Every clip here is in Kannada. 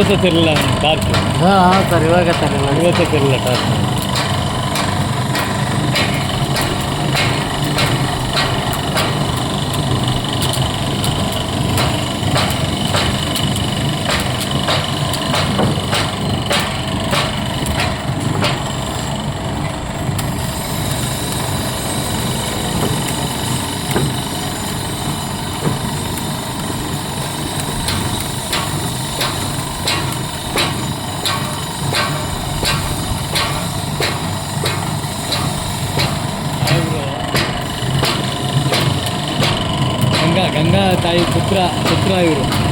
ಇವತ್ತಿರಲಿಲ್ಲ ಟಾರ್ಚ್ ಹಾಂ ಹಾಂ ಸರ್ ಇವಾಗ ಸರ್ ಇವಾಗ. ಇವತ್ತಿರಲಿಲ್ಲ ಟಾರ್ಚ್ ಗಂಗಾ ಗಂಗಾ ತಾಯಿ ಪುತ್ರ ಪುತ್ರ ಇವರು.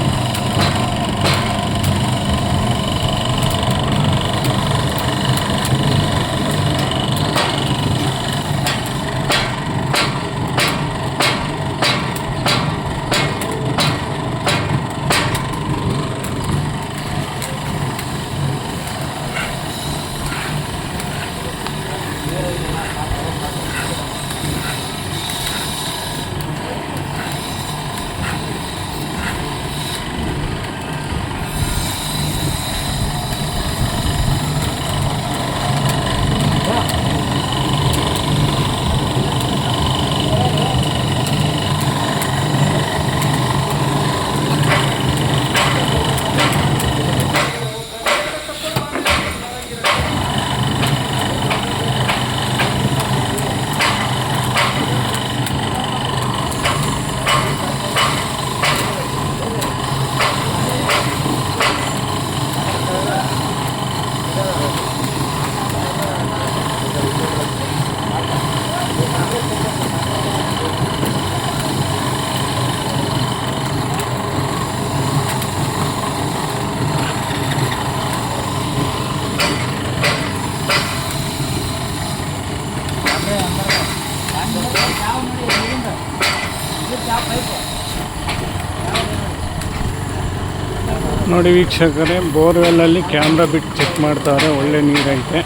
ನೋಡಿ ವೀಕ್ಷಕರೇ ಬೋರ್ವೆಲ್ಲಲ್ಲಿ ಕ್ಯಾಮ್ರಾ ಬಿಟ್ಟು ಚೆಕ್ ಮಾಡ್ತಾರೆ, ಒಳ್ಳೆ ನೀರೈತೆ.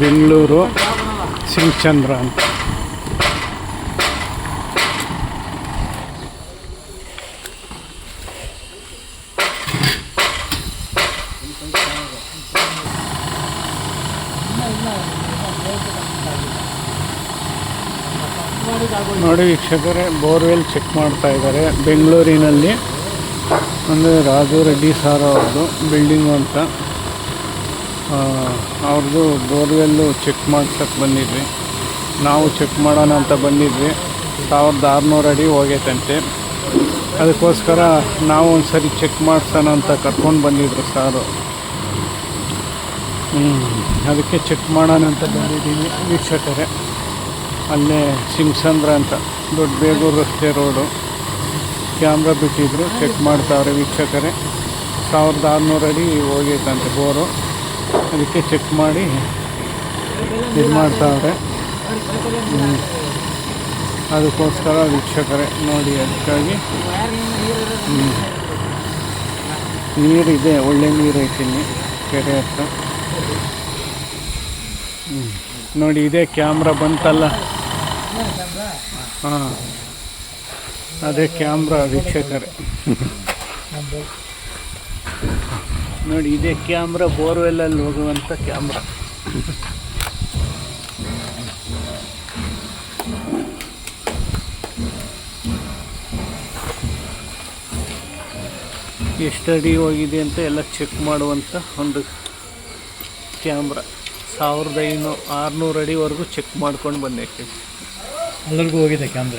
ಬೆಂಗಳೂರು ಶಿವಚಂದ್ರ ಅಂತ. ನೋಡಿ ವೀಕ್ಷಕರೇ, ಬೋರ್ವೆಲ್ ಚೆಕ್ ಮಾಡ್ತಾ ಇದ್ದಾರೆ. ಬೆಂಗಳೂರಿನಲ್ಲಿ ಅಂದರೆ ರಾಜು ರೆಡ್ಡಿ ಸಾರ್ ಅವ್ರದ್ದು ಬಿಲ್ಡಿಂಗು ಅಂತ. ಅವ್ರದ್ದು ಬೋರ್ವೆಲ್ಲು ಚೆಕ್ ಮಾಡ್ಸಕ್ಕೆ ಬಂದಿದ್ವಿ. ನಾವು ಚೆಕ್ ಮಾಡೋಣ ಅಂತ ಬಂದಿದ್ವಿ. ಸಾವಿರದ ಆರುನೂರು ಅಡಿ ಹೋಗೈತಂತೆ. ಅದಕ್ಕೋಸ್ಕರ ನಾವು ಒಂದು ಸರಿ ಚೆಕ್ ಮಾಡ್ಸೋಣ ಅಂತ ಕರ್ಕೊಂಡು ಬಂದಿದ್ರು ಸಾರು. ಅದಕ್ಕೆ ಚೆಕ್ ಮಾಡೋಣ ಅಂತ ಬಂದಿದ್ದೀವಿ ವೀಕ್ಷಕರೇ. ಅಲ್ಲೇ ಸಿಂಗ್ಸಂದ್ರ ಅಂತ, ದೊಡ್ಡ ಬೇಗೂರು ರಸ್ತೆ ರೋಡು ಕ್ಯಾಮ್ರಾ ಬಿಟ್ಟಿದ್ರು ಚೆಕ್ ಮಾಡ್ತಾವ್ರೆ ವೀಕ್ಷಕರೇ. ಸಾವಿರದ ಆರುನೂರು ಅಡಿ ಹೋಗೈತಂತೆ ಬೋರು. ಅದಕ್ಕೆ ಚೆಕ್ ಮಾಡಿ ಇದು ಮಾಡ್ತಾವ್ರೆ. ಅದಕ್ಕೋಸ್ಕರ ವೀಕ್ಷಕರೇ, ನೋಡಿ ಅದಕ್ಕಾಗಿ. ನೀರಿದೆ, ಒಳ್ಳೆ ನೀರು ಇಲ್ಲಿ ಕೆರೆ ಹತ್ರ. ನೋಡಿ, ಇದೇ ಕ್ಯಾಮ್ರಾ ಬಂತಲ್ಲ? ಹಾಂ. ಅದೇ ಕ್ಯಾಮ್ರಾ ವೀಕ್ಷಕರೇ. ನೋಡಿ, ಇದೇ ಕ್ಯಾಮ್ರಾ ಬೋರ್ವೆಲ್ಲಲ್ಲಿ ಹೋಗುವಂಥ ಕ್ಯಾಮ್ರಾ. ಎಷ್ಟು ಅಡಿ ಹೋಗಿದೆ ಅಂತ ಎಲ್ಲ ಚೆಕ್ ಮಾಡುವಂಥ ಒಂದು ಕ್ಯಾಮ್ರಾ. ಸಾವಿರದ ಐನೂರು ಆರುನೂರು ಅಡಿವರೆಗೂ ಚೆಕ್ ಮಾಡ್ಕೊಂಡು ಬಂದೆ. ಎಲ್ಲರಿಗೂ ಹೋಗಿದೆ ಕ್ಯಾಮ್ರಾ.